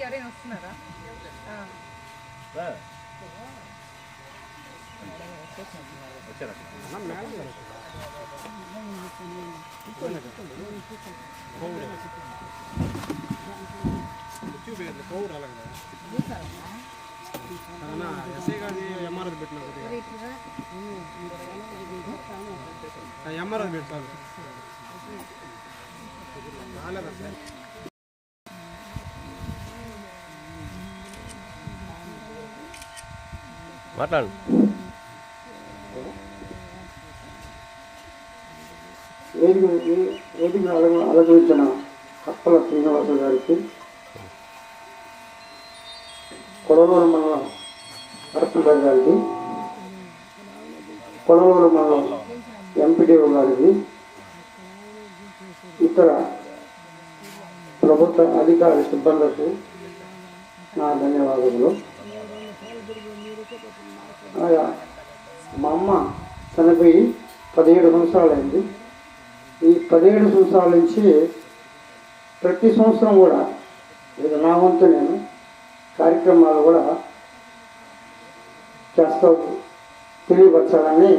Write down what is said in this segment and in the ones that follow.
ఇంకెవరైనా వస్తున్నారా? ఆ. ఎస్ఐ గారి ఎంఆర్ఎస్ పెట్టిన ఎంఆర్ఎస్ పెట్టాలి. రాలేదా సార్? మాట్లాడు. వేదిక వేదిక అలగ- కప్పల శ్రీనివాస గారికి కొడవలూరు మండలం కరపల్లి గారికి కొడవలూరు మండలం ఎంపీడీఓ గారికి ఇతర ప్రభుత్వ అధికార సిబ్బందికి నా ధన్యవాదములు. అలాగా మా అమ్మ చనిపోయి పదిహేడు సంవత్సరాలైంది. ఈ పదిహేడు సంవత్సరాల నుంచి ప్రతి సంవత్సరం కూడా ఇది నా వంతు నేను కార్యక్రమాలు కూడా చేస్తూ తెలియపరచాలని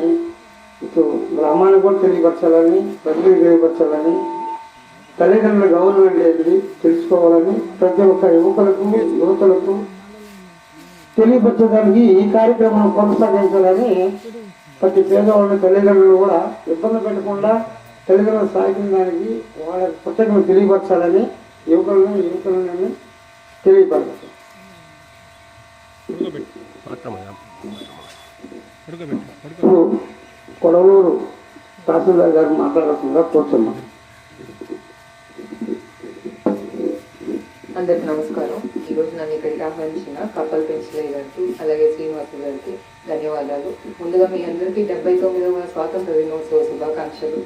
ఇటు గ్రామానికి కూడా తెలియపరచాలని ప్రజలకు తెలియపరచాలని తల్లిదండ్రుల గవర్నమెంట్ ఏంటి తెలుసుకోవాలని ప్రతి ఒక్క యువకులకు యువతలకు తెలియపరచడానికి ఈ కార్యక్రమం కొనసాగించాలని ప్రతి పేదవాళ్ళ తల్లిదండ్రులు కూడా ఇబ్బంది పెట్టకుండా తల్లిదండ్రులు సాగిన దానికి వాళ్ళ పుస్తకం తెలియపరచాలని యువకులను యువకులను తెలియపరచాలి. ఇప్పుడు కొడవలూరు తహసీల్దార్ గారు మాట్లాడకుండా కూర్చున్నాం అందరికి నమస్కారం. ఈరోజు నన్ను ఇక్కడికి ఆహ్వానించిన కప్పల్ పెంచలయ్య గారికి అలాగే శ్రీనివాసు గారికి ధన్యవాదాలు. ముందుగా మీ అందరికీ డెబ్బై తొమ్మిదవ స్వాతంత్ర దినోత్సవ శుభాకాంక్షలు.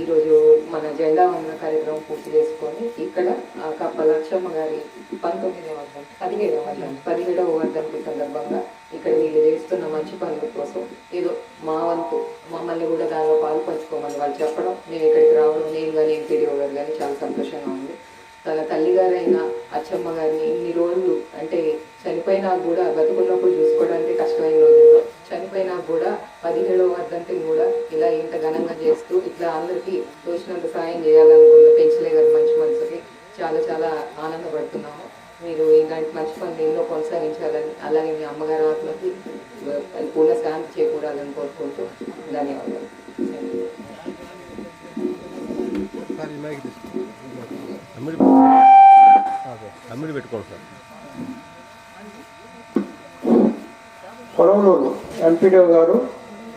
ఈరోజు మన జెండా వందన కార్యక్రమం పూర్తి చేసుకొని ఇక్కడ ఆ, కప్పల లక్షమ్మ గారి పంతొమ్మిదవ వర్ధం పదిహేడవ వర్ధం పదిహేడవ వర్ధంతి సందర్భంగా ఇక్కడ వీళ్ళు చేస్తున్న మంచి పనుల కోసం ఏదో మా వంతు మమ్మల్ని కూడా దానిలో పాలు పంచుకోమని వాళ్ళు చెప్పడం. నేను ఇక్కడికి రావడం నేను కానీ అచ్చమ్మ గారిని ఇన్ని రోజులు అంటే చనిపోయినా కూడా బతుకున్నప్పుడు చూసుకోవడానికి కష్టమైన రోజుల్లో చనిపోయినా కూడా పదిహేడవ వర్ధంతిని కూడా ఇలా ఇంత ఘనంగా చేస్తూ ఇట్లా అందరికీ తోచినంత సాయం చేయాలనుకున్న పెంచలే గారి మంచి మనసుకి చాలా చాలా ఆనందపడుతున్నాము. మీరు ఇలాంటి మంచి పనులు ఎన్నో కొనసాగించాలని అలాగే మీ అమ్మగారి ఆత్మకి పూర్ణ శాంతి చేకూరాలని కోరుకుంటూ ధన్యవాదాలు. ఈ పెట్టుకోండి సార్. కొడవలూరు ఎంపీడీఓ గారు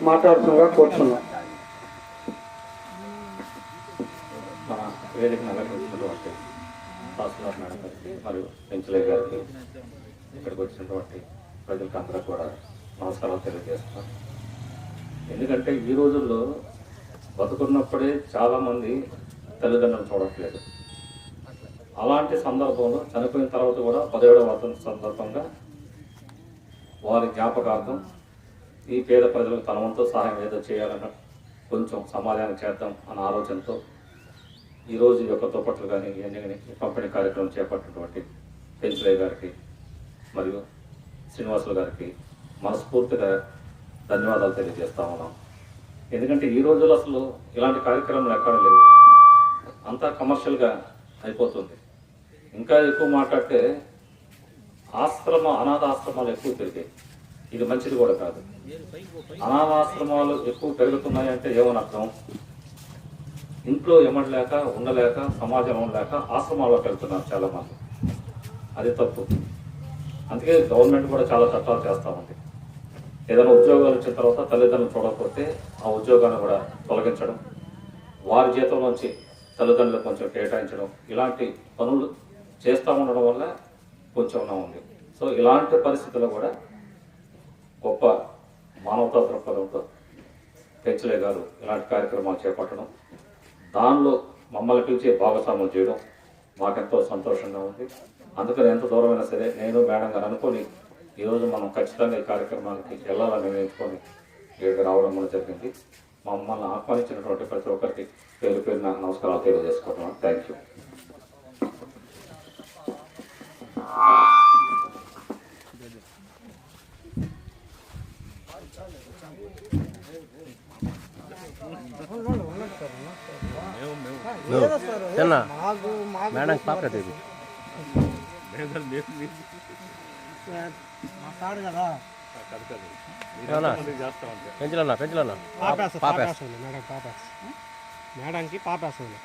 మాట్లాడుతుండగా కూర్చున్నాం మన వేదికను అలంకరించినటువంటి తహసీల్దార్ మేడం గారికి మరియు గారికి ఇక్కడికి వచ్చినటువంటి ప్రజలకు అందరూ కూడా నమస్కారాలు తెలియజేస్తున్నాను ఎందుకంటే ఈ రోజుల్లో బతుకున్నప్పుడే చాలామంది తల్లిదండ్రులు చూడట్లేదు. అలాంటి సందర్భంలో చనిపోయిన తర్వాత కూడా పదిహేడవ వర్ధంతి సందర్భంగా వారి జ్ఞాపకార్థం ఈ పేద ప్రజలకు తన వంతు సహాయం ఏదో చేయాలన్న కొంచెం సమాధానం చేద్దాం అన్న ఆలోచనతో ఈరోజు యొక్క దుప్పట్లు కానీ ఇవన్నీ కానీ పంపిణీ కార్యక్రమం చేపట్టినటువంటి పెంచులయ్య గారికి మరియు శ్రీనివాసులు గారికి మనస్ఫూర్తిగా ధన్యవాదాలు తెలియజేస్తా ఉన్నాం. ఎందుకంటే ఈ రోజుల్లో అసలు ఇలాంటి కార్యక్రమాలు ఎక్కడ లేవు. అంతా కమర్షియల్గా అయిపోతుంది. ఇంకా ఎక్కువ మాట్లాడితే ఆశ్రమ అనాథ ఆశ్రమాలు ఎక్కువ పెరిగాయి. ఇది మంచిది కూడా కాదు. అనాథ ఆశ్రమాలు ఎక్కువ పెరుగుతున్నాయి అంటే ఏమని అర్థం ఇంట్లో ఇవ్వలేక ఉండలేక సమాజం ఉండలేక ఆశ్రమాల్లోకి వెళ్తున్నారు చాలా మంది అది తప్పు. అందుకే గవర్నమెంట్ కూడా చాలా చట్టాలు చేస్తూ ఉంది. ఏదైనా ఉద్యోగాలు వచ్చిన తర్వాత తల్లిదండ్రులు చూడకపోతే ఆ ఉద్యోగాన్ని కూడా తొలగించడం వారి జీతంలోంచి తల్లిదండ్రులకు కొంచెం కేటాయించడం ఇలాంటి పనులు చేస్తూ ఉండడం వల్ల కొంచెం ఉంది. సో ఇలాంటి పరిస్థితుల్లో కూడా గొప్ప మానవతా దృక్పథంతో పెంచలే గారు ఇలాంటి కార్యక్రమాలు చేపట్టడం దానిలో మమ్మల్ని పిలిచి భాగస్వాములు చేయడం మాకెంతో సంతోషంగా ఉంది. అందుకని ఎంత దూరమైనా సరే నేను మేడం గారు అనుకొని ఈరోజు మనం ఖచ్చితంగా ఈ కార్యక్రమానికి వెళ్ళాలని నిర్ణయించుకొని ఇక్కడికి రావడం కూడా జరిగింది. మమ్మల్ని ఆహ్వానించినటువంటి ప్రతి ఒక్కరికి పేరు పేరున నమస్కారాలు తెలియజేసుకుంటున్నాను. Thank you. చిన్న మాకు మాకు మేడం పాప దేవి మా సార్ కదా పెంచలన్నా పెంచలన్నా పాపేస్తా పాపేస్తా. పాపేస్తుంది మేడం పాపేస్తా మేడంకి పాపేస్తుంది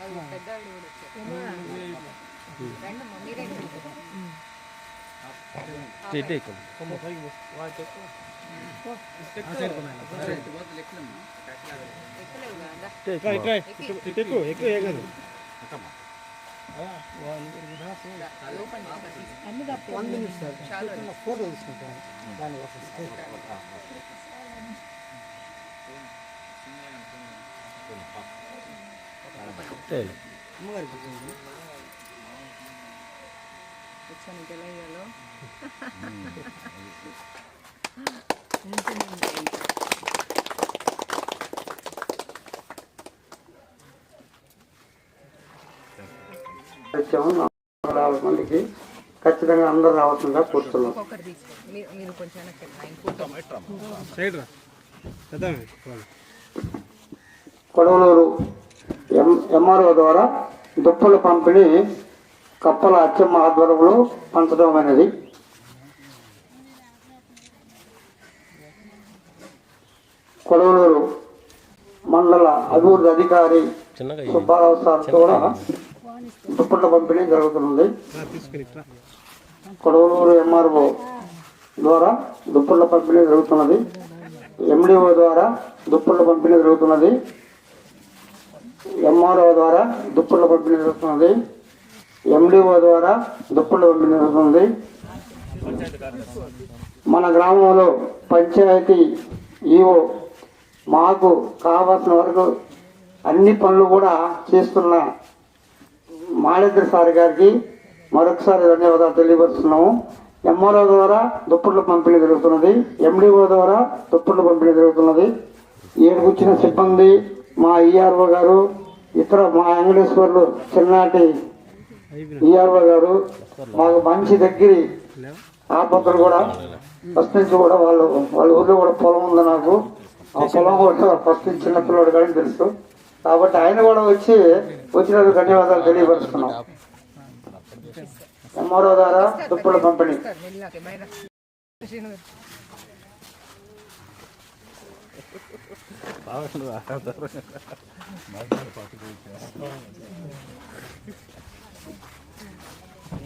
ఇటు ఎక్కు. ఇటు ఎక్కు. ఇట్లా ఇటు ఎక్కువ ఎక్కువ ఏగదు ఫోటో తీసుకుంటాను వచ్చాను తెలంగాణలో వచ్చాము నాలుగు మందికి ఖచ్చితంగా అందరూ రావాల్సిందిగా కూర్చున్నాం కొడవలూరు ఎంఆర్ఓ ద్వారా దుప్పల పంపిణీ కప్పల అచ్చమ్మ ఆధ్వర్యంలో పంచడం అనేది. కొడవలూరు మండల అభివృద్ధి అధికారి. సుబ్బారావు సార్ కూడా దుప్పట్ల పంపిణీ జరుగుతుంది. కొడవలూరు ఎంఆర్ఓ ద్వారా దుప్పట్ల పంపిణీ జరుగుతున్నది. ఎండిఓ ద్వారా దుప్పట్ల పంపిణీ జరుగుతున్నది. ఎంఆర్ఓ ద్వారా దుప్పట్ల పంపిణీ జరుగుతున్నది. ఎండిఓ ద్వారా దుప్పట్ల పంపిణీ జరుగుతుంది మన గ్రామంలో పంచాయతీ ఈఓ మాకు కావాల్సిన వరకు అన్ని పనులు కూడా చేస్తున్న మాళేంద్ర సార్ గారికి మరొకసారి ధన్యవాదాలు తెలియపరుస్తున్నాము. ఎంఆర్ఓ ద్వారా దుప్పట్లు పంపిణీ జరుగుతున్నది. ఎండిఓ ద్వారా దుప్పట్లు పంపిణీ జరుగుతున్నది. ఏడుకొచ్చిన సిబ్బంది మా ఈఆర్ఓ గారు ఇతర మా వెంకటేశ్వర్లు చిన్నాటి ఈఆర్ఓ గారు మాకు మంచి దగ్గరి ఆపత్తులు కూడా ఫస్ట్ నుంచి కూడా వాళ్ళు వాళ్ళ ఊర్లో కూడా పొలం ఉంది నాకు. ఆ పొలం కూడా ఫస్ట్ నుంచి చిన్నపిల్లడు కానీ తెలుసు. కాబట్టి ఆయన కూడా వచ్చి వచ్చినందుకు ధన్యవాదాలు తెలియపరుస్తున్నాం. ఎంఆర్ఓ ద్వారా దుప్పుల పంపిణీ సార్